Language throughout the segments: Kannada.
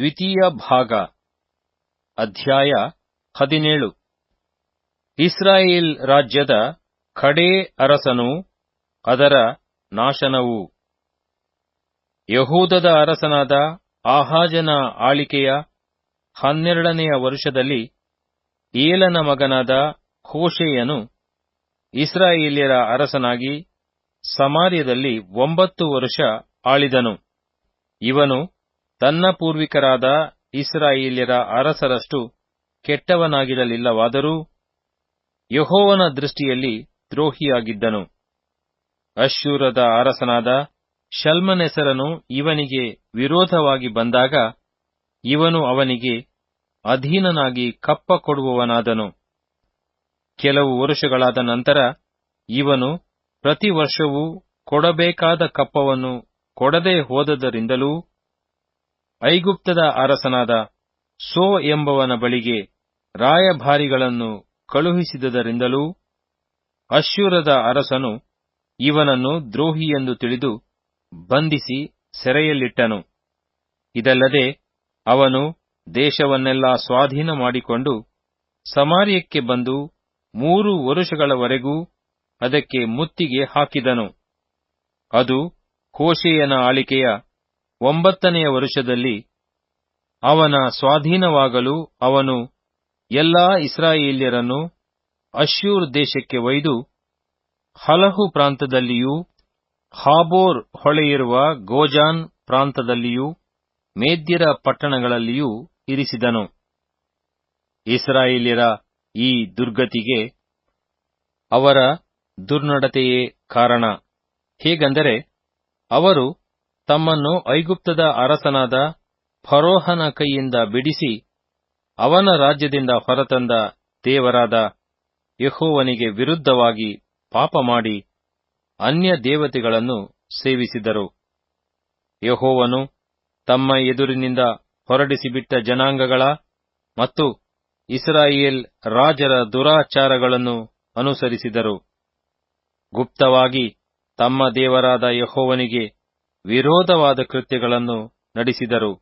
ದ್ವಿತೀಯ ಭಾಗ, ಅಧ್ಯಾಯ ಹದಿನೇಳು. ಇಸ್ರಾಯೇಲ್ ರಾಜ್ಯದ ಖಡೇ ಅರಸನು ಅದರ ನಾಶನವು. ಯಹೂದದ ಅರಸನಾದ ಆಹಾಜನ ಆಳಿಕೆಯ ಹನ್ನೆರಡನೆಯ ವರುಷದಲ್ಲಿ ಏಲನ ಮಗನಾದ ಹೋಶೆಯನು ಇಸ್ರಾಯೇಲ್ಯರ ಅರಸನಾಗಿ ಸಮಾರ್ಯದಲ್ಲಿ ಒಂಬತ್ತು ವರುಷ ಆಳಿದನು. ಇವನು ತನ್ನ ಪೂರ್ವಿಕರಾದ ಇಸ್ರಾಯೇಲ್ಯರ ಅರಸರಷ್ಟು ಕೆಟ್ಟವನಾಗಿರಲಿಲ್ಲವಾದರೂ ಯಹೋವನ ದೃಷ್ಟಿಯಲ್ಲಿ ದ್ರೋಹಿಯಾಗಿದ್ದನು. ಅಶ್ಶೂರದ ಅರಸನಾದ ಶಲ್ಮನೆಸರನು ಇವನಿಗೆ ವಿರೋಧವಾಗಿ ಬಂದಾಗ ಇವನು ಅವನಿಗೆ ಅಧೀನನಾಗಿ ಕಪ್ಪ ಕೊಡುವವನಾದನು. ಕೆಲವು ವರುಷಗಳಾದ ನಂತರ ಇವನು ಪ್ರತಿ ವರ್ಷವೂ ಕೊಡಬೇಕಾದ ಕಪ್ಪವನ್ನು ಕೊಡದೆ ಹೋದದರಿಂದಲೂ ಐಗುಪ್ತದ ಅರಸನಾದ ಸೋ ಎಂಬವನ ಬಳಿಗೆ ರಾಯಭಾರಿಗಳನ್ನು ಕಳುಹಿಸಿದದರಿಂದಲೂ ಅಶ್ಶೂರದ ಅರಸನು ಇವನನ್ನು ದ್ರೋಹಿಯೆಂದು ತಿಳಿದು ಬಂಧಿಸಿ ಸೆರೆಯಲ್ಲಿಟ್ಟನು. ಇದಲ್ಲದೆ ಅವನು ದೇಶವನ್ನೆಲ್ಲ ಸ್ವಾಧೀನ ಮಾಡಿಕೊಂಡು ಸಮಾರ್ಯಕ್ಕೆ ಬಂದು ಮೂರು ವರುಷಗಳವರೆಗೂ ಅದಕ್ಕೆ ಮುತ್ತಿಗೆ ಹಾಕಿದನು. ಅದು ಕೋಶೆಯನ ಆಳಿಕೆಯ ಒಂಬತ್ತನೆಯ ವರುಷದಲ್ಲಿ ಅವನ ಸ್ವಾಧೀನವಾಗಲು ಅವನು ಎಲ್ಲಾ ಇಸ್ರಾಯೇಲ್ಯರನ್ನು ಅಶ್ಯೂರ್ ದೇಶಕ್ಕೆ ಒಯ್ದು ಹಲಹು ಪ್ರಾಂತದಲ್ಲಿಯೂ ಹಾಬೋರ್ ಹೊಳೆಯಿರುವ ಗೋಜಾನ್ ಪ್ರಾಂತದಲ್ಲಿಯೂ ಮೇದ್ಯರ ಪಟ್ಟಣಗಳಲ್ಲಿಯೂ ಇರಿಸಿದನು. ಇಸ್ರಾಯೇಲ್ಯರ ಈ ದುರ್ಗತಿಗೆ ಅವರ ದುರ್ನಡತೆಯೇ ಕಾರಣ. ಹೇಗೆಂದರೆ ಅವರು ತಮ್ಮನ್ನು ಐಗುಪ್ತದ ಅರಸನಾದ ಫರೋಹನ ಕೈಯಿಂದ ಬಿಡಿಸಿ ಅವನ ರಾಜ್ಯದಿಂದ ಹೊರತಂದ ದೇವರಾದ ಯಹೋವನಿಗೆ ವಿರುದ್ಧವಾಗಿ ಪಾಪ ಮಾಡಿ ಅನ್ಯ ದೇವತೆಗಳನ್ನು ಸೇವಿಸಿದರು. ಯಹೋವನು ತಮ್ಮ ಎದುರಿನಿಂದ ಹೊರಡಿಸಿಬಿಟ್ಟ ಜನಾಂಗಗಳ ಮತ್ತು ಇಸ್ರಾಯೇಲ್ ರಾಜರ ದುರಾಚಾರಗಳನ್ನು ಅನುಸರಿಸಿದರು. ಗುಪ್ತವಾಗಿ ತಮ್ಮ ದೇವರಾದ ಯಹೋವನಿಗೆ ವಿರೋಧವಾದ ಕೃತ್ಯಗಳನ್ನು ನಡೆಸಿದರು.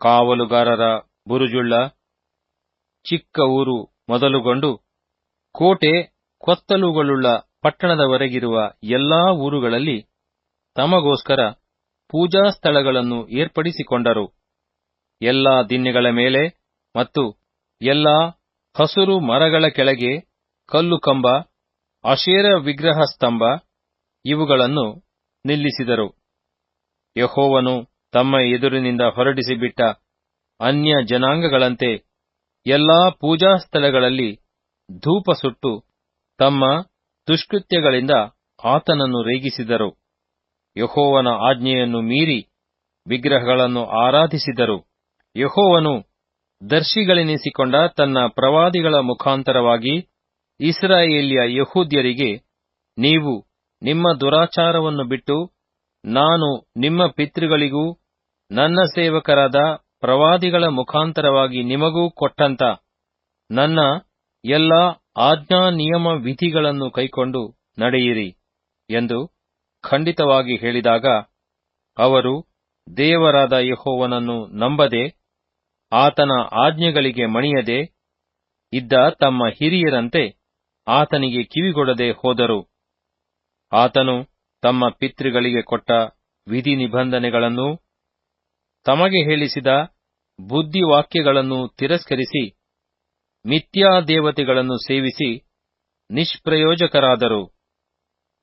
ಕಾವಲುಗಾರರ ಬುರುಜುಳ್ಳ ಚಿಕ್ಕ ಊರು ಮೊದಲುಗೊಂಡು ಕೋಟೆ ಕೊತ್ತಲುಗಳುಳ್ಳ ಪಟ್ಟಣದವರೆಗಿರುವ ಎಲ್ಲಾ ಊರುಗಳಲ್ಲಿ ತಮಗೋಸ್ಕರ ಪೂಜಾ ಸ್ಥಳಗಳನ್ನು ಏರ್ಪಡಿಸಿಕೊಂಡರು. ಎಲ್ಲಾ ದಿನ್ನೆಗಳ ಮೇಲೆ ಮತ್ತು ಎಲ್ಲಾ ಹಸುರು ಮರಗಳ ಕೆಳಗೆ ಕಲ್ಲು ಕಂಬ ಅಶೇರ ವಿಗ್ರಹ ಸ್ತಂಭ ಇವುಗಳನ್ನು ನಿಲ್ಲಿಸಿದರು. ಯಹೋವನು ತಮ್ಮ ಎದುರಿನಿಂದ ಹೊರಡಿಸಿಬಿಟ್ಟ ಅನ್ಯ ಜನಾಂಗಗಳಂತೆ ಎಲ್ಲಾ ಪೂಜಾ ಸ್ಥಳಗಳಲ್ಲಿ ಧೂಪ ಸುಟ್ಟು ತಮ್ಮ ದುಷ್ಕೃತ್ಯಗಳಿಂದ ಆತನನ್ನು ರೇಗಿಸಿದರು. ಯಹೋವನ ಆಜ್ಞೆಯನ್ನು ಮೀರಿ ವಿಗ್ರಹಗಳನ್ನು ಆರಾಧಿಸಿದರು. ಯಹೋವನು ದರ್ಶಿಗಳೆನಿಸಿಕೊಂಡ ತನ್ನ ಪ್ರವಾದಿಗಳ ಮುಖಾಂತರವಾಗಿ ಇಸ್ರಾಯೇಲಿಯ ಯಹೂದ್ಯರಿಗೆ, ನೀವು ನಿಮ್ಮ ದುರಾಚಾರವನ್ನು ಬಿಟ್ಟು ನಾನು ನಿಮ್ಮ ಪಿತೃಗಳಿಗೂ, ನನ್ನ ಸೇವಕರಾದ ಪ್ರವಾದಿಗಳ ಮುಖಾಂತರವಾಗಿ ನಿಮಗೂ ಕೊಟ್ಟಂತ ನನ್ನ ಎಲ್ಲ ಆಜ್ಞಾ ನಿಯಮ ವಿಧಿಗಳನ್ನು ಕೈಕೊಂಡು ನಡೆಯಿರಿ ಎಂದು ಖಂಡಿತವಾಗಿ ಹೇಳಿದಾಗ ಅವರು, ದೇವರಾದ ಯಹೋವನನ್ನು ನಂಬದೆ, ಆತನ ಆಜ್ಞೆಗಳಿಗೆ ಮಣಿಯದೆ ಇದ್ದ ತಮ್ಮ ಹಿರಿಯರಂತೆ ಆತನಿಗೆ ಕಿವಿಗೊಡದೆ ಹೋದರು. ಆತನು ತಮ್ಮ ಪಿತೃಗಳಿಗೆ ಕೊಟ್ಟ ವಿಧಿ ನಿಬಂಧನೆಗಳನ್ನು ತಮಗೆ ಹೇಳಿಸಿದ ಬುದ್ಧಿವಾಕ್ಯಗಳನ್ನು ತಿರಸ್ಕರಿಸಿ, ಮಿಥ್ಯಾ ದೇವತೆಗಳನ್ನು ಸೇವಿಸಿ ನಿಷ್ಪ್ರಯೋಜಕರಾದರು.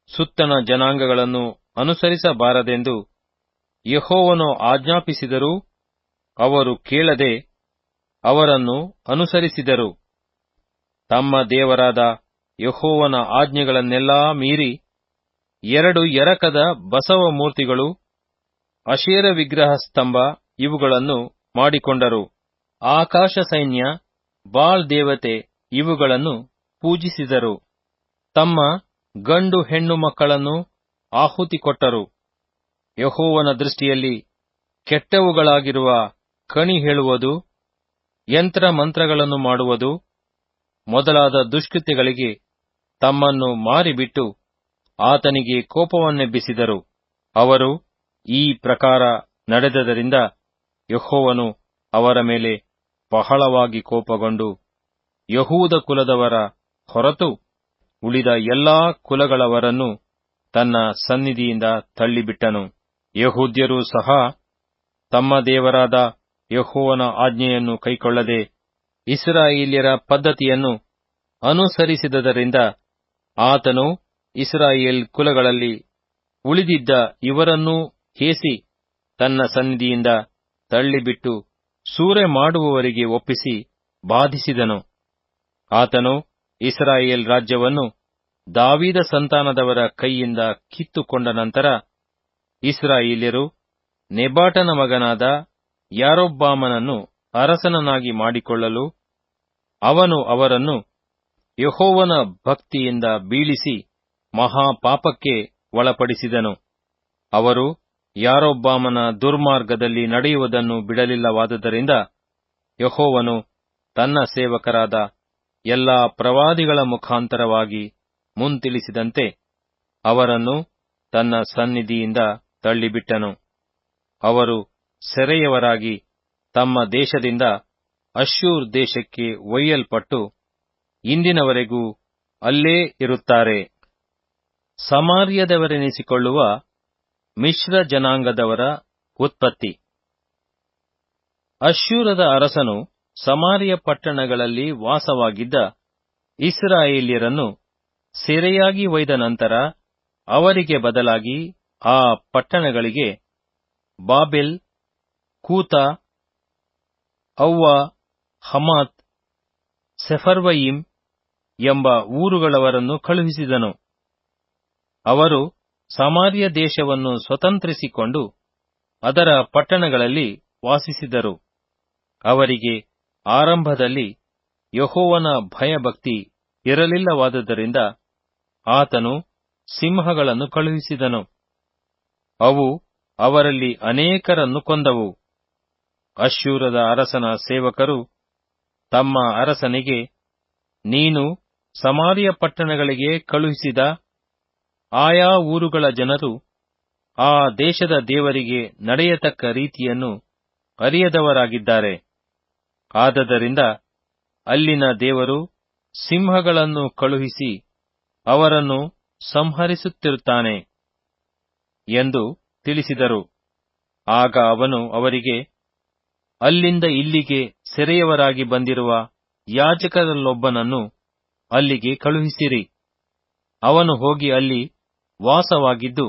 ಸುತ್ತನ ಜನಾಂಗಗಳನ್ನು ಅನುಸರಿಸಬಾರದೆಂದು ಯಹೋವನು ಆಜ್ಞಾಪಿಸಿದರೂ ಅವರು ಕೇಳದೆ ಅವರನ್ನು ಅನುಸರಿಸಿದರು. ತಮ್ಮ ದೇವರಾದ ಯಹೋವನ ಆಜ್ಞೆಗಳನ್ನೆಲ್ಲಾ ಮೀರಿ ಎರಡು ಎರಕದ ಬಸವ ಮೂರ್ತಿಗಳು, ಅಶೇರ ವಿಗ್ರಹ ಸ್ತಂಭ ಇವುಗಳನ್ನು ಮಾಡಿಕೊಂಡರು. ಆಕಾಶ ಸೈನ್ಯ, ಬಾಳ್ ದೇವತೆ ಇವುಗಳನ್ನು ಪೂಜಿಸಿದರು. ತಮ್ಮ ಗಂಡು ಹೆಣ್ಣು ಮಕ್ಕಳನ್ನು ಆಹುತಿ ಕೊಟ್ಟರು. ಯಹೋವನ ದೃಷ್ಟಿಯಲ್ಲಿ ಕೆಟ್ಟವುಗಳಾಗಿರುವ ಕಣಿ ಹೇಳುವುದು, ಯಂತ್ರ ಮಂತ್ರಗಳನ್ನು ಮಾಡುವುದು ಮೊದಲಾದ ದುಷ್ಕೃತ್ಯಗಳಿಗೆ ತಮ್ಮನ್ನು ಮಾರಿಬಿಟ್ಟು ಆತನಿಗೆ ಕೋಪವನ್ನೆಬ್ಬಿಸಿದರು. ಅವರು ಈ ಪ್ರಕಾರ ನಡೆದದರಿಂದ ಯಹೋವನು ಅವರ ಮೇಲೆ ಬಹಳವಾಗಿ ಕೋಪಗೊಂಡು, ಯಹೂದ ಕುಲದವರ ಹೊರತು ಉಳಿದ ಎಲ್ಲಾ ಕುಲಗಳವರನ್ನು ತನ್ನ ಸನ್ನಿಧಿಯಿಂದ ತಳ್ಳಿಬಿಟ್ಟನು. ಯಹೂದ್ಯರೂ ಸಹ ತಮ್ಮ ದೇವರಾದ ಯಹೋವನ ಆಜ್ಞೆಯನ್ನು ಕೈಕೊಳ್ಳದೆ ಇಸ್ರಾಯೇಲ್ಯರ ಪದ್ಧತಿಯನ್ನು ಅನುಸರಿಸಿದದರಿಂದ ಆತನು ಇಸ್ರಾಯೇಲ್ ಕುಲಗಳಲ್ಲಿ ಉಳಿದಿದ್ದ ಇವರನ್ನೂ ಹೇಸಿ ತನ್ನ ಸನ್ನಿಧಿಯಿಂದ ತಳ್ಳಿಬಿಟ್ಟು ಸೂರೆ ಮಾಡುವವರಿಗೆ ಒಪ್ಪಿಸಿ ಬಾಧಿಸಿದನು. ಆತನು ಇಸ್ರಾಯೇಲ್ ರಾಜ್ಯವನ್ನು ದಾವೀದ ಸಂತಾನದವರ ಕೈಯಿಂದ ಕಿತ್ತುಕೊಂಡ ನಂತರ ಇಸ್ರಾಯೇಲ್ಯರು ನೆಬಾಟನ ಮಗನಾದ ಯಾರೊಬ್ಬಾಮನನ್ನು ಅರಸನನಾಗಿ ಮಾಡಿಕೊಳ್ಳಲು ಅವನು ಅವರನ್ನು ಯಹೋವನ ಭಕ್ತಿಯಿಂದ ಬೀಳಿಸಿ ಮಹಾಪಾಪಕ್ಕೆ ಒಳಪಡಿಸಿದನು. ಅವರು ಯಾರೊಬ್ಬಾಮನ ದುರ್ಮಾರ್ಗದಲ್ಲಿ ನಡೆಯುವುದನ್ನು ಬಿಡಲಿಲ್ಲವಾದುದರಿಂದ ಯಹೋವನು ತನ್ನ ಸೇವಕರಾದ ಎಲ್ಲಾ ಪ್ರವಾದಿಗಳ ಮುಖಾಂತರವಾಗಿ ಮುಂತಿಳಿಸಿದಂತೆ ಅವರನ್ನು ತನ್ನ ಸನ್ನಿಧಿಯಿಂದ ತಳ್ಳಿಬಿಟ್ಟನು. ಅವರು ಸೆರೆಯವರಾಗಿ ತಮ್ಮ ದೇಶದಿಂದ ಅಶ್ಯೂರ್ ದೇಶಕ್ಕೆ ಒಯ್ಯಲ್ಪಟ್ಟು ಇಂದಿನವರೆಗೂ ಅಲ್ಲೇ ಇರುತ್ತಾರೆ. ಸಮಾರ್ಯದವರೆನಿಸಿಕೊಳ್ಳುವ ಮಿಶ್ರ ಜನಾಂಗದವರ ಉತ್ಪತ್ತಿ. ಅಶ್ಶೂರದ ಅರಸನು ಸಮಾರ್ಯ ಪಟ್ಟಣಗಳಲ್ಲಿ ವಾಸವಾಗಿದ್ದ ಇಸ್ರಾಯೇಲ್ಯರನ್ನು ಸೆರೆಯಾಗಿ ಒಯ್ದ ನಂತರ ಅವರಿಗೆ ಬದಲಾಗಿ ಆ ಪಟ್ಟಣಗಳಿಗೆ ಬಾಬೆಲ್, ಕೂತ, ಅವ್ವ, ಹಮಾತ್, ಸೆಫರ್ವಯಿಮ್ ಎಂಬ ಊರುಗಳವರನ್ನು ಕಳುಹಿಸಿದನು. ಅವರು ಸಮಾರ್ಯ ದೇಶವನ್ನು ಸ್ವತಂತ್ರಿಸಿಕೊಂಡು ಅದರ ಪಟ್ಟಣಗಳಲ್ಲಿ ವಾಸಿಸಿದರು. ಅವರಿಗೆ ಆರಂಭದಲ್ಲಿ ಯಹೋವನ ಭಯಭಕ್ತಿ ಇರಲಿಲ್ಲವಾದುದರಿಂದ ಆತನು ಸಿಂಹಗಳನ್ನು ಕಳುಹಿಸಿದನು. ಅವು ಅವರಲ್ಲಿ ಅನೇಕರನ್ನು ಕೊಂದವು. ಅಶ್ಶೂರದ ಅರಸನ ಸೇವಕರು ತಮ್ಮ ಅರಸನಿಗೆ, ನೀನು ಸಮಾರಿಯ ಪಟ್ಟಣಗಳಿಗೆ ಕಳುಹಿಸಿದ ಆಯಾ ಊರುಗಳ ಜನರು ಆ ದೇಶದ ದೇವರಿಗೆ ನಡೆಯತಕ್ಕ ರೀತಿಯನ್ನು ಅರಿಯದವರಾಗಿದ್ದಾರೆ. ಆದದರಿಂದ ಅಲ್ಲಿನ ದೇವರು ಸಿಂಹಗಳನ್ನು ಕಳುಹಿಸಿ ಅವರನ್ನು ಸಂಹರಿಸುತ್ತಿರುತ್ತಾನೆ ಎಂದು ತಿಳಿಸಿದರು. ಆಗ ಅವನು ಅವರಿಗೆ, ಅಲ್ಲಿಂದ ಇಲ್ಲಿಗೆ ಸೆರೆಯವರಾಗಿ ಬಂದಿರುವ ಯಾಜಕರಲ್ಲೊಬ್ಬನನ್ನು ಅಲ್ಲಿಗೆ ಕಳುಹಿಸಿರಿ. ಅವನು ಹೋಗಿ ಅಲ್ಲಿ ವಾಸವಾಗಿದ್ದು,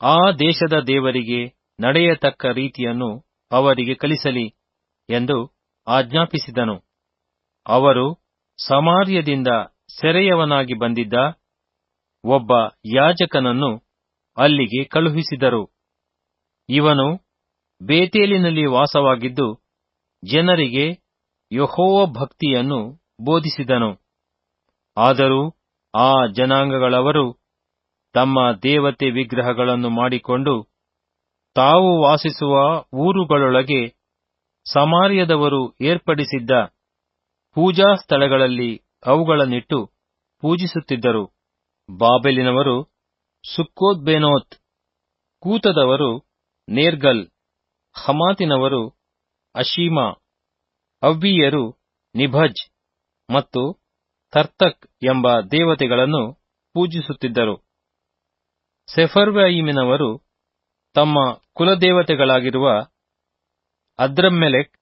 ಆ ದೇಶದ ದೇವರಿಗೆ ನಡೆಯತಕ್ಕ ರೀತಿಯನ್ನು ಅವರಿಗೆ ಕಲಿಸಲಿ ಎಂದು ಆಜ್ಞಾಪಿಸಿದನು. ಅವರು ಸಮಾರ್ಯದಿಂದ ಸೆರೆಯವನಾಗಿ ಬಂದಿದ್ದ ಒಬ್ಬ ಯಾಜಕನನ್ನು ಅಲ್ಲಿಗೆ ಕಳುಹಿಸಿದರು. ಇವನು ಬೇತೇಲಿನಲ್ಲಿ ವಾಸವಾಗಿದ್ದು, ಜನರಿಗೆ ಯಹೋವ ಭಕ್ತಿಯನ್ನು ಬೋಧಿಸಿದನು. ಆದರೂ ಆ ಜನಾಂಗಗಳವರು ತಮ್ಮ ದೇವತೆ ವಿಗ್ರಹಗಳನ್ನು ಮಾಡಿಕೊಂಡು ತಾವು ವಾಸಿಸುವ ಊರುಗಳೊಳಗೆ ಸಮಾರ್ಯದವರು ಏರ್ಪಡಿಸಿದ್ದ ಪೂಜಾ ಸ್ಥಳಗಳಲ್ಲಿ ಅವುಗಳನ್ನಿಟ್ಟು ಪೂಜಿಸುತ್ತಿದ್ದರು. ಬಾಬೆಲಿನವರು ಸುಕ್ಕೋದ್ಬೇನೋತ್ ಕೂತದವರು ನೇರ್ಗಲ್, ಹಮಾತಿನವರು ಅಶೀಮಾ, ಅವ್ವಿಯರು ನಿಭಜ್ ಮತ್ತು ತರ್ತಕ್ ಎಂಬ ದೇವತೆಗಳನ್ನು ಪೂಜಿಸುತ್ತಿದ್ದರು. ಸೆಫರ್ವಯಿಮಿನವರು ತಮ್ಮ ಕುಲದೇವತೆಗಳಾಗಿರುವ ಅದ್ರಮ್ಮೆಲೆಕ್,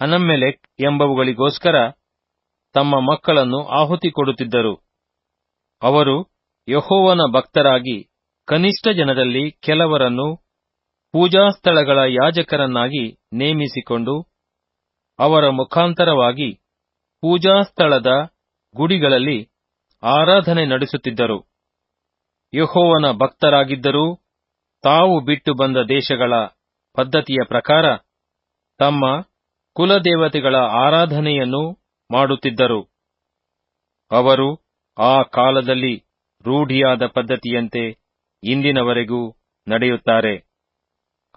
ಅನಮ್ಮೆಲೆಕ್ ಎಂಬವುಗಳಿಗೋಸ್ಕರ ತಮ್ಮ ಮಕ್ಕಳನ್ನು ಆಹುತಿ ಕೊಡುತ್ತಿದ್ದರು. ಅವರು ಯಹೋವನ ಭಕ್ತರಾಗಿ ಕನಿಷ್ಠ ಜನರಲ್ಲಿ ಕೆಲವರನ್ನು ಪೂಜಾಸ್ಥಳಗಳ ಯಾಜಕರನ್ನಾಗಿ ನೇಮಿಸಿಕೊಂಡು ಅವರ ಮುಖಾಂತರವಾಗಿ ಪೂಜಾಸ್ಥಳದ ಗುಡಿಗಳಲ್ಲಿ ಆರಾಧನೆ ನಡೆಸುತ್ತಿದ್ದರು. ಯಹೋವನ ಭಕ್ತರಾಗಿದ್ದರೂ ತಾವು ಬಿಟ್ಟು ಬಂದ ದೇಶಗಳ ಪದ್ಧತಿಯ ಪ್ರಕಾರ ತಮ್ಮ ಕುಲದೇವತೆಗಳ ಆರಾಧನೆಯನ್ನು ಮಾಡುತ್ತಿದ್ದರು. ಅವರು ಆ ಕಾಲದಲ್ಲಿ ರೂಢಿಯಾದ ಪದ್ಧತಿಯಂತೆ ಇಂದಿನವರೆಗೂ ನಡೆಯುತ್ತಾರೆ.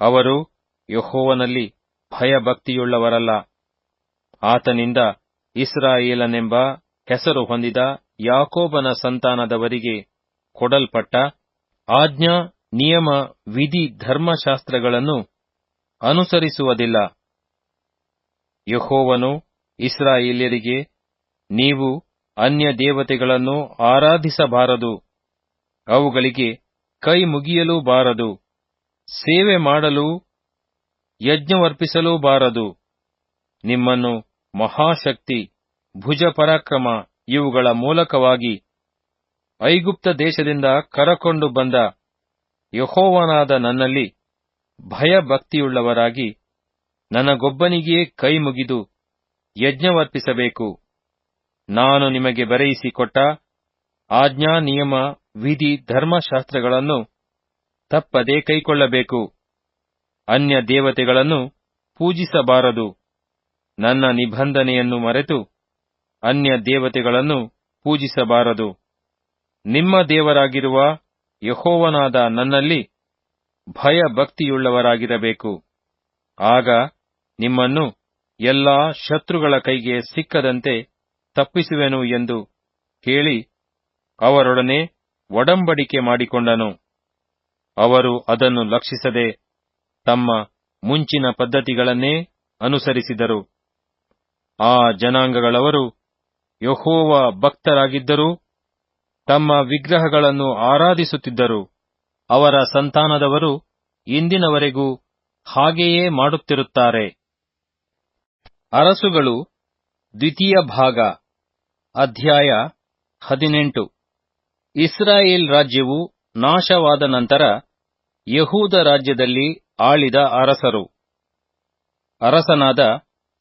ಅವರು ಯಹೋವನಲ್ಲಿ ಭಯಭಕ್ತಿಯುಳ್ಳವರಲ್ಲ. ಆತನಿಂದ ಇಸ್ರಾಯೇಲನೆಂಬ ಹೆಸರು ಹೊಂದಿದ ಯಾಕೋಬನ ಸಂತಾನದವರಿಗೆ ಕೊಡಲ್ಪಟ್ಟ ಆಜ್ಞಾ, ನಿಯಮ, ವಿಧಿ, ಧರ್ಮಶಾಸ್ತ್ರಗಳನ್ನು ಅನುಸರಿಸುವುದಿಲ್ಲ. ಯಹೋವನು ಇಸ್ರಾಯೇಲ್ಯರಿಗೆ, ನೀವು ಅನ್ಯ ದೇವತೆಗಳನ್ನು ಆರಾಧಿಸಬಾರದು. ಅವುಗಳಿಗೆ ಕೈ ಮುಗಿಯಲೂ ಬಾರದು ಸೇವೆ ಮಾಡಲು ಯಜ್ಞವರ್ಪಿಸಲೂ ಬಾರದು ನಿಮ್ಮನ್ನು ಮಹಾಶಕ್ತಿ, ಭುಜಪರಾಕ್ರಮ ಇವುಗಳ ಮೂಲಕವಾಗಿ ಐಗುಪ್ತ ದೇಶದಿಂದ ಕರಕೊಂಡು ಬಂದ ಯಹೋವನಾದ ನನ್ನಲ್ಲಿ ಭಯಭಕ್ತಿಯುಳ್ಳವರಾಗಿ ನನಗೊಬ್ಬನಿಗೇ ಕೈ ಮುಗಿದು ಯಜ್ಞವರ್ಪಿಸಬೇಕು. ನಾನು ನಿಮಗೆ ಬರೆಯಿಸಿಕೊಟ್ಟ ಆಜ್ಞಾ, ನಿಯಮ, ವಿಧಿ, ಧರ್ಮಶಾಸ್ತ್ರಗಳನ್ನು ತಪ್ಪದೆ ಕೈಕೊಳ್ಳಬೇಕು. ಅನ್ಯ ದೇವತೆಗಳನ್ನು ಪೂಜಿಸಬಾರದು. ನನ್ನ ನಿಬಂಧನೆಯನ್ನು ಮರೆತು ಅನ್ಯ ದೇವತೆಗಳನ್ನು ಪೂಜಿಸಬಾರದು. ನಿಮ್ಮ ದೇವರಾಗಿರುವ ಯಹೋವನಾದ ನನ್ನಲ್ಲಿ ಭಯಭಕ್ತಿಯುಳ್ಳವರಾಗಿರಬೇಕು. ಆಗ ನಿಮ್ಮನ್ನು ಎಲ್ಲಾ ಶತ್ರುಗಳ ಕೈಗೆ ಸಿಕ್ಕದಂತೆ ತಪ್ಪಿಸುವೆನು ಎಂದು ಹೇಳಿ ಅವರೊಡನೆ ಒಡಂಬಡಿಕೆ ಮಾಡಿಕೊಂಡನು. ಅವರು ಅದನ್ನು ಲಕ್ಷಿಸದೆ ತಮ್ಮ ಮುಂಚಿನ ಪದ್ಧತಿಗಳನ್ನೇ ಅನುಸರಿಸಿದರು. ಆ ಜನಾಂಗಗಳವರು ಯಹೋವ ಭಕ್ತರಾಗಿದ್ದರೂ ತಮ್ಮ ವಿಗ್ರಹಗಳನ್ನು ಆರಾಧಿಸುತ್ತಿದ್ದರು. ಅವರ ಸಂತಾನದವರು ಇಂದಿನವರೆಗೂ ಹಾಗೆಯೇ ಮಾಡುತ್ತಿರುತ್ತಾರೆ. ಅರಸುಗಳು, ದ್ವಿತೀಯ ಭಾಗ, ಅಧ್ಯಾಯ ಹದಿನೆಂಟು. ಇಸ್ರಾಯೇಲ್ ರಾಜ್ಯವು ನಾಶವಾದ ನಂತರ ಯಹೂದ ರಾಜ್ಯದಲ್ಲಿ ಆಳಿದ ಅರಸರು. ಅರಸನಾದ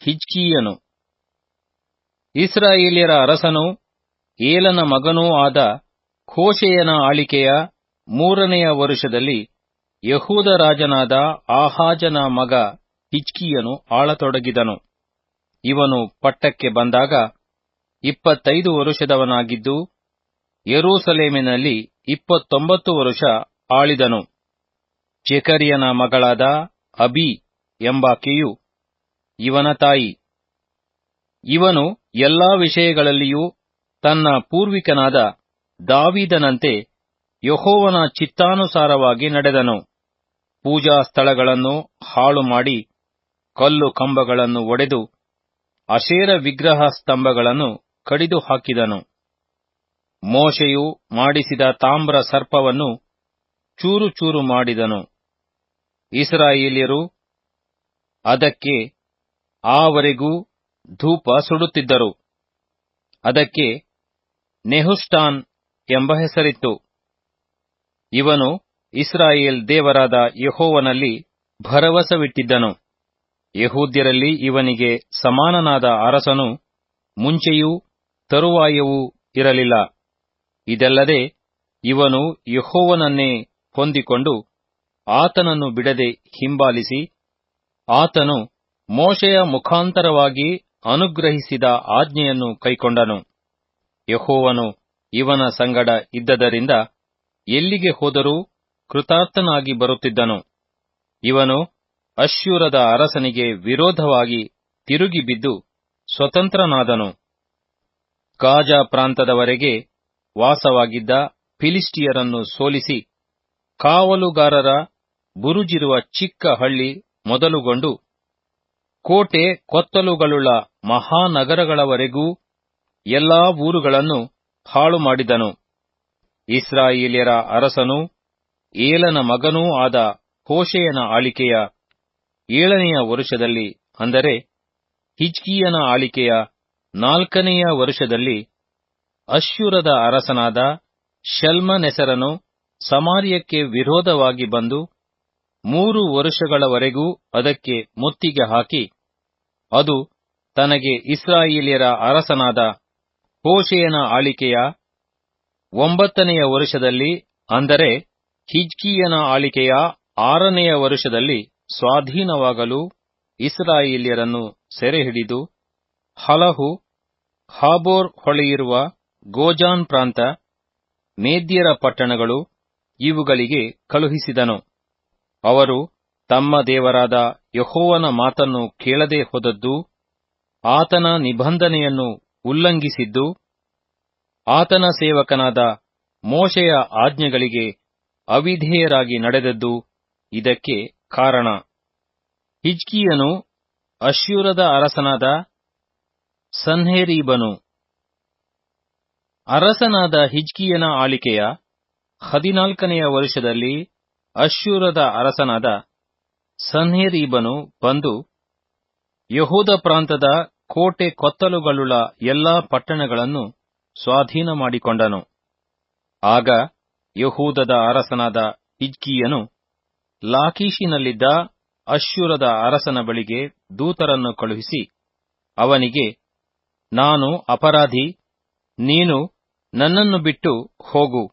ಹಿಜ್ಕೀಯನು. ಇಸ್ರಾಯೇಲಿಯರ ಅರಸನೂ ಏಲನ ಮಗನೂ ಆದ ಖೋಶೆಯನ ಆಳಿಕೆಯ ಮೂರನೆಯ ವರುಷದಲ್ಲಿ ಯಹೂದ ರಾಜನಾದ ಆಹಾಜನ ಮಗ ಹಿಚ್ಕಿಯನು ಆಳತೊಡಗಿದನು. ಇವನು ಪಟ್ಟಕ್ಕೆ ಬಂದಾಗ ಇಪ್ಪತ್ತೈದು ವರುಷದವನಾಗಿದ್ದು ಯರೂಸಲೇಮಿನಲ್ಲಿ ಇಪ್ಪತ್ತೊಂಬತ್ತು ವರುಷ ಆಳಿದನು. ಚೆಕರಿಯನ ಮಗಳಾದ ಅಬಿ ಎಂಬಾಕೆಯು ಇವನ ತಾಯಿ. ಇವನು ಎಲ್ಲಾ ವಿಷಯಗಳಲ್ಲಿಯೂ ತನ್ನ ಪೂರ್ವಿಕನಾದ ದಾವೀದನಂತೆ ಯಹೋವನ ಚಿತ್ತಾನುಸಾರವಾಗಿ ನಡೆದನು. ಪೂಜಾ ಸ್ಥಳಗಳನ್ನು ಹಾಳು ಮಾಡಿ ಕಲ್ಲು ಕಂಬಗಳನ್ನು ಒಡೆದು ಅಶೇರ ವಿಗ್ರಹ ಸ್ತಂಭಗಳನ್ನು ಕಡಿದು ಹಾಕಿದನು. ಮೋಶೆಯು ಮಾಡಿಸಿದ ತಾಮ್ರ ಸರ್ಪವನ್ನು ಚೂರು ಚೂರು ಮಾಡಿದನು. ಇಸ್ರಾಯೇಲಿಯರು ಅದಕ್ಕೆ ಆವರೆಗೂ ಧೂಪ ಸುಡುತ್ತಿದ್ದರು. ಅದಕ್ಕೆ ನೆಹುಷ್ಟಾನ್ ಎಂಬ ಹೆಸರಿತ್ತು. ಇವನು ಇಸ್ರಾಯೇಲ್ ದೇವರಾದ ಯಹೋವನಲ್ಲಿ ಭರವಸವಿಟ್ಟಿದ್ದನು. ಯಹೂದ್ಯರಲ್ಲಿ ಇವನಿಗೆ ಸಮಾನನಾದ ಅರಸನು ಮುಂಚೆಯೂ ತರುವಾಯವೂ ಇರಲಿಲ್ಲ. ಇದಲ್ಲದೆ ಇವನು ಯಹೋವನನ್ನೇ ಹೊಂದಿಕೊಂಡು ಆತನನ್ನು ಬಿಡದೆ ಹಿಂಬಾಲಿಸಿ ಆತನು ಮೋಶೆಯ ಮುಖಾಂತರವಾಗಿ ಅನುಗ್ರಹಿಸಿದ ಆಜ್ಞೆಯನ್ನು ಕೈಕೊಂಡನು. ಯಹೋವನು ಇವನ ಸಂಗಡ ಇದ್ದದರಿಂದ ಎಲ್ಲಿಗೆ ಹೋದರೂ ಕೃತಾರ್ಥನಾಗಿ ಬರುತ್ತಿದ್ದನು. ಇವನು ಅಶ್ಯೂರದ ಅರಸನಿಗೆ ವಿರೋಧವಾಗಿ ತಿರುಗಿ ಬಿದ್ದು ಸ್ವತಂತ್ರನಾದನು. ಕಾಜಾ ಪ್ರಾಂತದವರೆಗೆ ವಾಸವಾಗಿದ್ದ ಫಿಲಿಸ್ಟಿಯರನ್ನು ಸೋಲಿಸಿ ಕಾವಲುಗಾರರ ಬುರುಜಿರುವ ಚಿಕ್ಕ ಹಳ್ಳಿ ಮೊದಲುಗೊಂಡು ಕೋಟೆ ಕೊತ್ತಲುಗಳುಳ್ಳ ಮಹಾನಗರಗಳವರೆಗೂ ಎಲ್ಲಾ ಊರುಗಳನ್ನು ಹಾಳು ಮಾಡಿದನು. ಇಸ್ರಾಯೇಲ್ಯರ ಅರಸನೂ ಏಲನ ಮಗನೂ ಆದ ಹೋಶೆಯನ ಆಳಿಕೆಯ ಏಳನೆಯ ವರುಷದಲ್ಲಿ, ಅಂದರೆ ಹಿಜ್ಕಿಯನ ಆಳಿಕೆಯ ನಾಲ್ಕನೆಯ ವರುಷದಲ್ಲಿ ಅಶ್ಶೂರದ ಅರಸನಾದ ಶಲ್ಮನೆಸರನು ಸಮಾರ್ಯಕ್ಕೆ ವಿರೋಧವಾಗಿ ಬಂದು ಮೂರು ವರುಷಗಳವರೆಗೂ ಅದಕ್ಕೆ ಮುತ್ತಿಗೆ ಹಾಕಿ, ಅದು ತನಗೆ ಇಸ್ರಾಯೇಲ್ಯರ ಅರಸನಾದ ಹೋಶೆಯನ ಆಳಿಕೆಯ ಒಂಬತ್ತನೆಯ ವರುಷದಲ್ಲಿ, ಅಂದರೆ ಹಿಜ್ಕಿಯನ ಆಳಿಕೆಯ ಆರನೆಯ ವರುಷದಲ್ಲಿ ಸ್ವಾಧೀನವಾಗಲು ಇಸ್ರಾಯೇಲ್ಯರನ್ನು ಸೆರೆಹಿಡಿದು, ಹಲಹು, ಹಾಬೋರ್ ಹೊಳೆಯಿರುವ ಗೋಜಾನ್ ಪ್ರಾಂತ, ಮೇದ್ಯರ ಪಟ್ಟಣಗಳು ಇವುಗಳಿಗೆ ಕಳುಹಿಸಿದನು. ಅವರು ತಮ್ಮ ದೇವರಾದ ಯಹೋವನ ಮಾತನ್ನು ಕೇಳದೆ ಹೋದದ್ದು, ಆತನ ನಿಬಂಧನೆಯನ್ನು ಉಲ್ಲಂಘಿಸಿದ್ದು, ಆತನ ಸೇವಕನಾದ ಮೋಶೆಯ ಆಜ್ಞೆಗಳಿಗೆ ಅವಿಧೇಯರಾಗಿ ನಡೆದದ್ದು ಇದಕ್ಕೆ ಕಾರಣ. ಹಿಜ್ಕಿಯನು ಅಶ್ಯೂರದ ಅರಸನಾದ ಸನ್ಹೇರೀಬನು. ಅರಸನಾದ ಹಿಜ್ಕಿಯನ ಆಳಿಕೆಯ ಹದಿನಾಲ್ಕನೆಯ ವರ್ಷದಲ್ಲಿ ಅಶ್ಯೂರದ ಅರಸನಾದ ಸನ್ಹೇರೀಬನು ಬಂದು ಯಹೂದ ಪ್ರಾಂತದ ಕೋಟೆ ಕೊತ್ತಲುಗಳುಳ್ಳ ಎಲ್ಲಾ ಪಟ್ಟಣಗಳನ್ನು ಸ್ವಾಧೀನ ಮಾಡಿಕೊಂಡನು ಆಗ ಯಹೂದದ ಅರಸನಾದ ಹಿಜ್ಕೀಯನು ಲಾಕೀಶಿನಲ್ಲಿದ್ದ ಅಶ್ಯೂರದ ಅರಸನ ಬಳಿಗೆ ದೂತರನ್ನು ಕಳುಹಿಸಿ, ಅವನಿಗೆ, ನಾನು ಅಪರಾಧಿ, ನೀನು ನನ್ನನ್ನು ಬಿಟ್ಟು ಹೋಗು.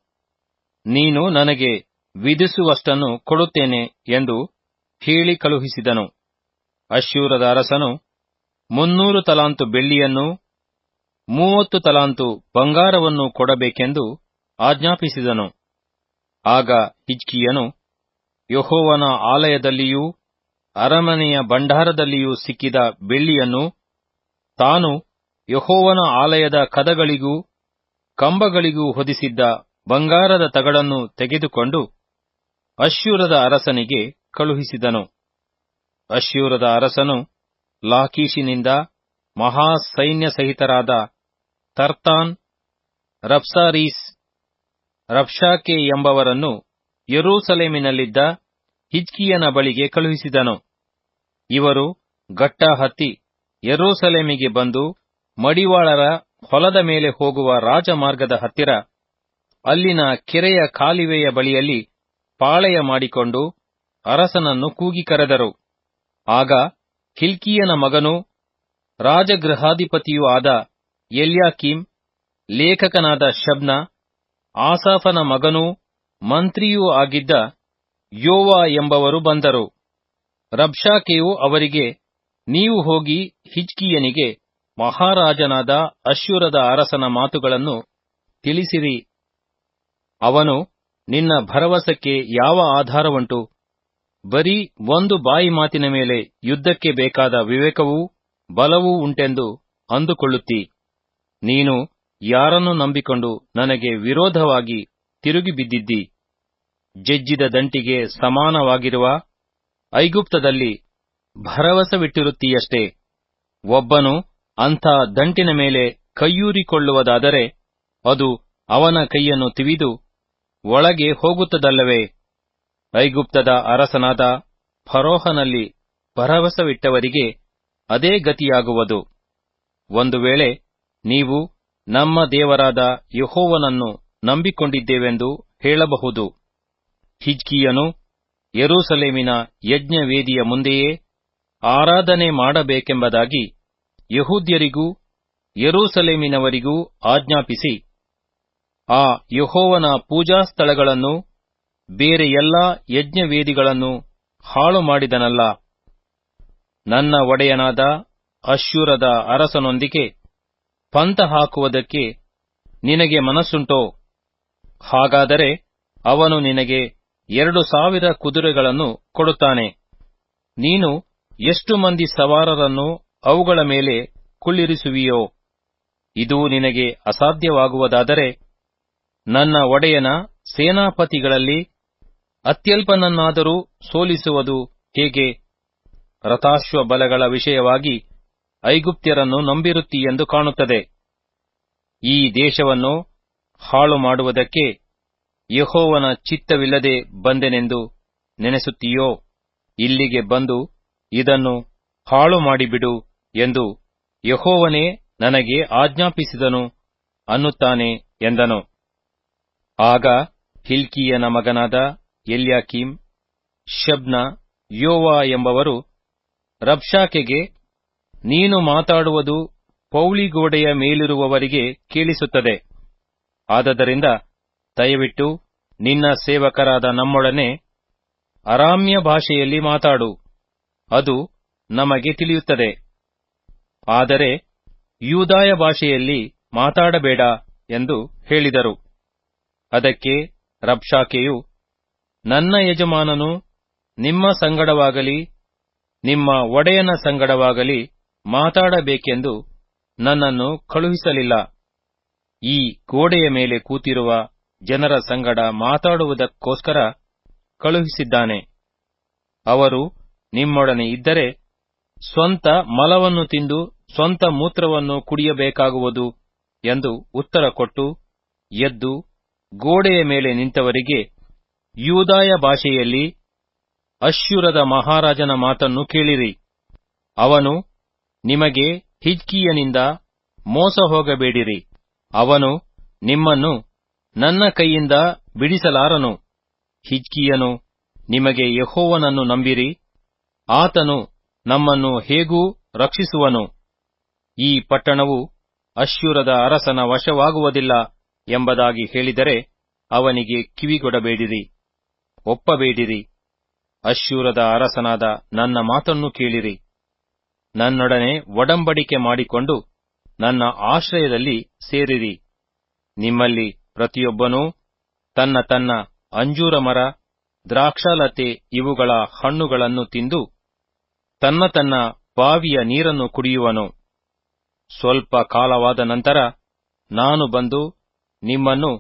ನೀನು ನನಗೆ ವಿಧಿಸುವಷ್ಟನ್ನು ಕೊಡುತ್ತೇನೆ ಎಂದು ಹೇಳಿ ಕಳುಹಿಸಿದನು. ಅಶ್ಯೂರದ ಅರಸನು ಮುನ್ನೂರು ತಲಾಂತು ಬೆಳ್ಳಿಯನ್ನು, ಮೂವತ್ತು ತಲಾಂತು ಬಂಗಾರವನ್ನು ಕೊಡಬೇಕೆಂದು ಆಜ್ಞಾಪಿಸಿದನು. ಆಗ ಹಿಜ್ಕಿಯನು, ಯಹೋವನ ಆಲಯದಲ್ಲಿಯೂ ಅರಮನೆಯ ಭಂಡಾರದಲ್ಲಿಯೂ ಸಿಕ್ಕಿದ ಬೆಳ್ಳಿಯನ್ನು ತಾನು ಯಹೋವನ ಆಲಯದ ಕದಗಳಿಗೂ ಕಂಬಗಳಿಗೂ ಹೊದಿಸಿದ್ದ ಬಂಗಾರದ ತಗಡನ್ನು ತೆಗೆದುಕೊಂಡು ಅಶ್ಯೂರದ ಅರಸನಿಗೆ ಕಳುಹಿಸಿದನು. ಅಶ್ಯೂರದ ಅರಸನು ಲಾಕೀಶಿನಿಂದ ಮಹಾಸೈನ್ಯ ಸಹಿತರಾದ ತರ್ತಾನ್ ರಬ್ಸಾರೀಸ್ ರಬ್ಷಾಕೆ ಎಂಬವರನ್ನು ಯರೂಸಲೇಮಿನಲ್ಲಿದ್ದ ಹಿಜ್ಕಿಯನ ಬಳಿಗೆ ಕಳುಹಿಸಿದನು. ಇವರು ಗಟ್ಟ ಹತ್ತಿ ಯರೂಸಲೇಮಿಗೆ ಬಂದು ಮಡಿವಾಳರ ಹೊಲದ ಮೇಲೆ ಹೋಗುವ ರಾಜಮಾರ್ಗದ ಹತ್ತಿರ ಅಲ್ಲಿನ ಕೆರೆಯ ಕಾಲುವೆಯ ಬಳಿಯಲ್ಲಿ ಪಾಳೆಯ ಮಾಡಿಕೊಂಡು ಅರಸನನ್ನು ಕೂಗಿ ಕರೆದರು. ಆಗ ಹಿಲ್ಕೀಯನ ಮಗನೂ ರಾಜಗೃಹಾಧಿಪತಿಯೂ ಆದ ಎಲ್ಯಾಕೀಮ್, ಲೇಖಕನಾದ ಶಬ್ನ, ಆಸಾಫನ ಮಗನೂ ಮಂತ್ರಿಯೂ ಆಗಿದ್ದ ಯೋವಾ ಎಂಬವರು ಬಂದರು. ರಬ್ಷಾಕೆಯು ಅವರಿಗೆ, ನೀವು ಹೋಗಿ ಹಿಜ್ಕಿಯನಿಗೆ ಮಹಾರಾಜನಾದ ಅಶ್ಯೂರದ ಅರಸನ ಮಾತುಗಳನ್ನು ತಿಳಿಸಿರಿ. ಅವನು ನಿನ್ನ ಭರವಸಕ್ಕೆ ಯಾವ ಆಧಾರವುಂಟು? ಬರೀ ಒಂದು ಬಾಯಿ ಮಾತಿನ ಮೇಲೆ ಯುದ್ಧಕ್ಕೆ ಬೇಕಾದ ವಿವೇಕವೂ ಬಲವೂ ಉಂಟೆಂದು ಅಂದುಕೊಳ್ಳುತ್ತಿ. ನೀನು ಯಾರನ್ನು ನಂಬಿಕೊಂಡು ನನಗೆ ವಿರೋಧವಾಗಿ ತಿರುಗಿ ಬಿದ್ದಿದ್ದಿ? ಜಜ್ಜಿದ ದಂಟಿಗೆ ಸಮಾನವಾಗಿರುವ ಐಗುಪ್ತದಲ್ಲಿ ಭರವಸವಿಟ್ಟಿರುತ್ತೀಯಷ್ಟೇ. ಒಬ್ಬನು ಅಂಥ ದಂಟಿನ ಮೇಲೆ ಕೈಯೂರಿಕೊಳ್ಳುವುದಾದರೆ ಅದು ಅವನ ಕೈಯನ್ನು ತಿವಿದು ಒಳಗೆ ಹೋಗುತ್ತದಲ್ಲವೇ? ಐಗುಪ್ತದ ಅರಸನಾದ ಫರೋಹನಲ್ಲಿ ಭರವಸವಿಟ್ಟವರಿಗೆ ಅದೇ ಗತಿಯಾಗುವುದು. ಒಂದು ವೇಳೆ ನೀವು ನಮ್ಮ ದೇವರಾದ ಯಹೋವನನ್ನು ನಂಬಿಕೊಂಡಿದ್ದೇವೆಂದು ಹೇಳಬಹುದು. ಹಿಜ್ಕಿಯನು ಯೆರೂಸಲೇಮಿನ ಯಜ್ಞವೇದಿಯ ಮುಂದೆಯೇ ಆರಾಧನೆ ಮಾಡಬೇಕೆಂಬುದಾಗಿ ಯಹೂದ್ಯರಿಗೂ ಯೆರೂಸಲೇಮಿನವರಿಗೂ ಆಜ್ಞಾಪಿಸಿ, ಆ ಯಹೋವನ ಪೂಜಾಸ್ಥಳಗಳನ್ನು ಬೇರೆ ಎಲ್ಲಾ ಯಜ್ಞವೇದಿಗಳನ್ನು ಹಾಳು ಮಾಡಿದನಲ್ಲ. ನನ್ನ ಒಡೆಯನಾದ ಅಶ್ಯೂರದ ಅರಸನೊಂದಿಗೆ ಪಂಥ ಹಾಕುವುದಕ್ಕೆ ನಿನಗೆ ಮನಸ್ಸುಂಟೋ? ಹಾಗಾದರೆ ಅವನು ನಿನಗೆ ಎರಡು ಸಾವಿರ ಕುದುರೆಗಳನ್ನು ಕೊಡುತ್ತಾನೆ. ನೀನು ಎಷ್ಟು ಮಂದಿ ಸವಾರರನ್ನು ಅವುಗಳ ಮೇಲೆ ಕುಳ್ಳಿರಿಸುವಿಯೋ? ಇದು ನಿನಗೆ ಅಸಾಧ್ಯವಾಗುವುದಾದರೆ ನನ್ನ ಒಡೆಯನ ಸೇನಾಪತಿಗಳಲ್ಲಿ ಅತ್ಯಲ್ಪನನ್ನಾದರೂ ಸೋಲಿಸುವುದು ಹೇಗೆ? ರಥಾಶ್ವ ಬಲಗಳ ವಿಷಯವಾಗಿ ಐಗುಪ್ತ್ಯರನ್ನು ನಂಬಿರುತ್ತೀಯೆಂದು ಕಾಣುತ್ತದೆ. ಈ ದೇಶವನ್ನು ಹಾಳು ಮಾಡುವುದಕ್ಕೆ ಯಹೋವನ ಚಿತ್ತವಿಲ್ಲದೆ ಬಂದೆನೆಂದು ನೆನೆಸುತ್ತೀಯೋ? ಇಲ್ಲಿಗೆ ಬಂದು ಇದನ್ನು ಹಾಳು ಮಾಡಿಬಿಡು ಎಂದು ಯಹೋವನೇ ನನಗೆ ಆಜ್ಞಾಪಿಸಿದನು ಅನ್ನುತ್ತಾನೆ ಎಂದನು. ಆಗ ಹಿಲ್ಕಿಯನ ಮಗನಾದ ಎಲ್ಯಾಕೀಮ್, ಶಬ್ನ, ಯೋವಾ ಎಂಬವರು ರಬ್ಷಾಕೆಗೆ, ನೀನು ಮಾತಾಡುವುದು ಪೌಳಿಗೋಡೆಯ ಮೇಲಿರುವವರಿಗೆ ಕೇಳಿಸುತ್ತದೆ. ಆದದರಿಂದ ದಯವಿಟ್ಟು ನಿನ್ನ ಸೇವಕರಾದ ನಮ್ಮೊಡನೆ ಅರಾಮ್ಯ ಭಾಷೆಯಲ್ಲಿ ಮಾತಾಡು. ಅದು ನಮಗೆ ತಿಳಿಯುತ್ತದೆ. ಆದರೆ ಯೂದಾಯ ಭಾಷೆಯಲ್ಲಿ ಮಾತಾಡಬೇಡ ಎಂದು ಹೇಳಿದರು. ಅದಕ್ಕೆ ರಬ್ಷಾಕೆಯು ನನ್ನ ಯಜಮಾನನು ನಿಮ್ಮ ಸಂಗಡವಾಗಲಿ, ನಿಮ್ಮ ಒಡೆಯನ ಸಂಗಡವಾಗಲಿ ಮಾತಾಡಬೇಕೆಂದು ನನ್ನನ್ನು ಕಳುಹಿಸಲಿಲ್ಲ. ಈ ಗೋಡೆಯ ಮೇಲೆ ಕೂತಿರುವ ಜನರ ಸಂಗಡ ಮಾತಾಡುವುದಕ್ಕೋಸ್ಕರ ಕಳುಹಿಸಿದ್ದಾನೆ. ಅವರು ನಿಮ್ಮೊಡನೆ ಇದ್ದರೆ ಸ್ವಂತ ಮಲವನ್ನು ತಿಂದು ಸ್ವಂತ ಮೂತ್ರವನ್ನು ಕುಡಿಯಬೇಕಾಗುವುದು ಎಂದು ಉತ್ತರ ಕೊಟ್ಟು ಎದ್ದು ಗೋಡೆಯ ಮೇಲೆ ನಿಂತವರಿಗೆ ಯೂದಾಯ ಭಾಷೆಯಲ್ಲಿ ಅಶ್ಯುರದ ಮಹಾರಾಜನ ಮಾತನ್ನು ಕೇಳಿರಿ. ಅವನು ನಿಮಗೆ ಹಿಜ್ಕಿಯನಿಂದ ಮೋಸ ಹೋಗಬೇಡಿರಿ. ಅವನು ನಿಮ್ಮನ್ನು ನನ್ನ ಕೈಯಿಂದ ಬಿಡಿಸಲಾರನು. ಹಿಜ್ಕಿಯನು ನಿಮಗೆ ಯಹೋವನನ್ನು ನಂಬಿರಿ. ಆತನು ನಮ್ಮನ್ನು ಹೇಗೂ ರಕ್ಷಿಸುವನು. ಈ ಪಟ್ಟಣವು ಅಶ್ಶೂರದ ಅರಸನ ವಶವಾಗುವುದಿಲ್ಲ ಎಂಬುದಾಗಿ ಹೇಳಿದರೆ ಅವನಿಗೆ ಕಿವಿಗೊಡಬೇಡಿರಿ. ಒಪ್ಪಬೇಡಿರಿ. ಅಶ್ಶೂರದ ಅರಸನಾದ ನನ್ನ ಮಾತನ್ನು ಕೇಳಿರಿ. ನನ್ನೊಡನೆ ಒಡಂಬಡಿಕೆ ಮಾಡಿಕೊಂಡು ನನ್ನ ಆಶ್ರಯದಲ್ಲಿ ಸೇರಿರಿ. ನಿಮ್ಮಲ್ಲಿ ಪ್ರತಿಯೊಬ್ಬನೂ ತನ್ನ ತನ್ನ ಅಂಜೂರ ಮರ, ದ್ರಾಕ್ಷಾಲತೆ ಇವುಗಳ ಹಣ್ಣುಗಳನ್ನು ತಿಂದು ತನ್ನ ತನ್ನ ಬಾವಿಯ ನೀರನ್ನು ಕುಡಿಯುವನು. ಸ್ವಲ್ಪ ಕಾಲವಾದ ನಂತರ ನಾನು ಬಂದು ನಿಮ್ಮನ್ನು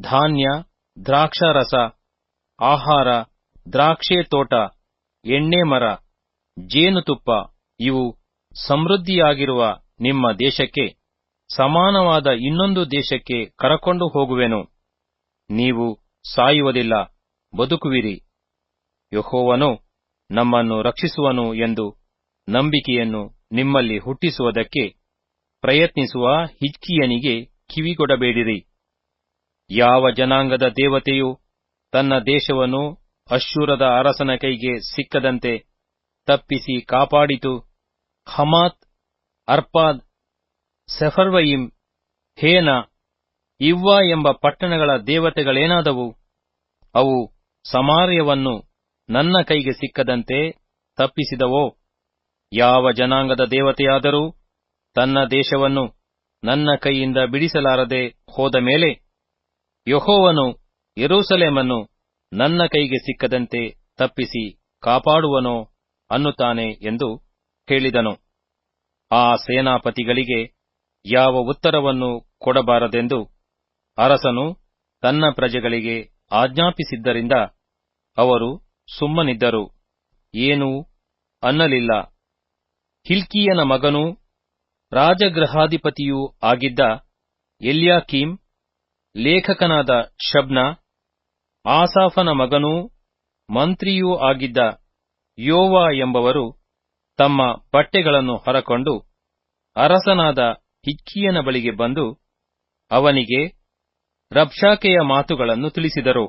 ಧಾನ್ಯ, ದ್ರಾಕ್ಷಾರಸ ಆಹಾರ, ದ್ರಾಕ್ಷೆ ತೋಟ, ಎಣ್ಣೆ ಮರ ಜೇನುತುಪ್ಪ ಇವು ಸಮೃದ್ಧಿಯಾಗಿರುವ ನಿಮ್ಮ ದೇಶಕ್ಕೆ, ಸಮಾನವಾದ ಇನ್ನೊಂದು ದೇಶಕ್ಕೆ ಕರಕೊಂಡು ಹೋಗುವೆನು. ನೀವು ಸಾಯುವುದಿಲ್ಲ, ಬದುಕುವಿರಿ. ಯಹೋವನು ನಮ್ಮನ್ನು ರಕ್ಷಿಸುವನು ಎಂದು ನಂಬಿಕೆಯನ್ನು ನಿಮ್ಮಲ್ಲಿ ಹುಟ್ಟಿಸುವುದಕ್ಕೆ ಪ್ರಯತ್ನಿಸುವ ಹಿಜ್ಕಿಯನಿಗೆ ಕಿವಿಗೊಡಬೇಡಿರಿ. ಯಾವ ಜನಾಂಗದ ದೇವತೆಯು ತನ್ನ ದೇಶವನ್ನು ಅಶ್ಶೂರದ ಅರಸನ ಕೈಗೆ ಸಿಕ್ಕದಂತೆ ತಪ್ಪಿಸಿ ಕಾಪಾಡಿತು. Hamath Arpad Sepharvaim Hena, Ivvah ಎಂಬ ಪಟ್ಟಣಗಳ ದೇವತೆಗಳೇನಾದವು? ಅವು ಸಮಾರ್ಯವನ್ನು ನನ್ನ ಕೈಗೆ ಸಿಕ್ಕದಂತೆ ತಪ್ಪಿಸಿದವೋ? ಯಾವ ಜನಾಂಗದ ದೇವತೆಯಾದರೂ ತನ್ನ ದೇಶವನ್ನು ನನ್ನ ಕೈಯಿಂದ ಬಿಡಿಸಲಾರದೆ ಹೋದ ಮೇಲೆ ಯಹೋವನು ಯೆರೂಸಲೇಮನ್ನು ನನ್ನ ಕೈಗೆ ಸಿಕ್ಕದಂತೆ ತಪ್ಪಿಸಿ ಕಾಪಾಡುವನೋ ಅನ್ನುತ್ತಾನೆ ಎಂದು ಹೇಳಿದನು ಆ ಸೇನಾಪತಿಗಳಿಗೆ ಯಾವ ಉತ್ತರವನ್ನು ಕೊಡಬಾರದೆಂದು ಅರಸನು ತನ್ನ ಪ್ರಜೆಗಳಿಗೆ ಆಜ್ಞಾಪಿಸಿದ್ದರಿಂದ ಅವರು ಸುಮ್ಮನಿದ್ದರು. ಏನೂ ಅನ್ನಲಿಲ್ಲ. ಹಿಲ್ಕಿಯನ ಮಗನೂ ರಾಜಗೃಹಾಧಿಪತಿಯೂ ಆಗಿದ್ದ ಎಲ್ಯಾಕೀಮ್, ಲೇಖಕನಾದ ಶಬ್ನ ಆಸಾಫನ ಮಗನೂ ಮಂತ್ರಿಯೂ ಆಗಿದ್ದ ಯೋವ ಎಂಬವರು ತಮ್ಮ ಬಟ್ಟೆಗಳನ್ನು ಹೊರಕೊಂಡು ಅರಸನಾದ ಹಿಕ್ಕಿಯನ ಬಳಿಗೆ ಬಂದು ಅವನಿಗೆ ರಬ್ಷಾಕೆಯ ಮಾತುಗಳನ್ನು ತಿಳಿಸಿದರು.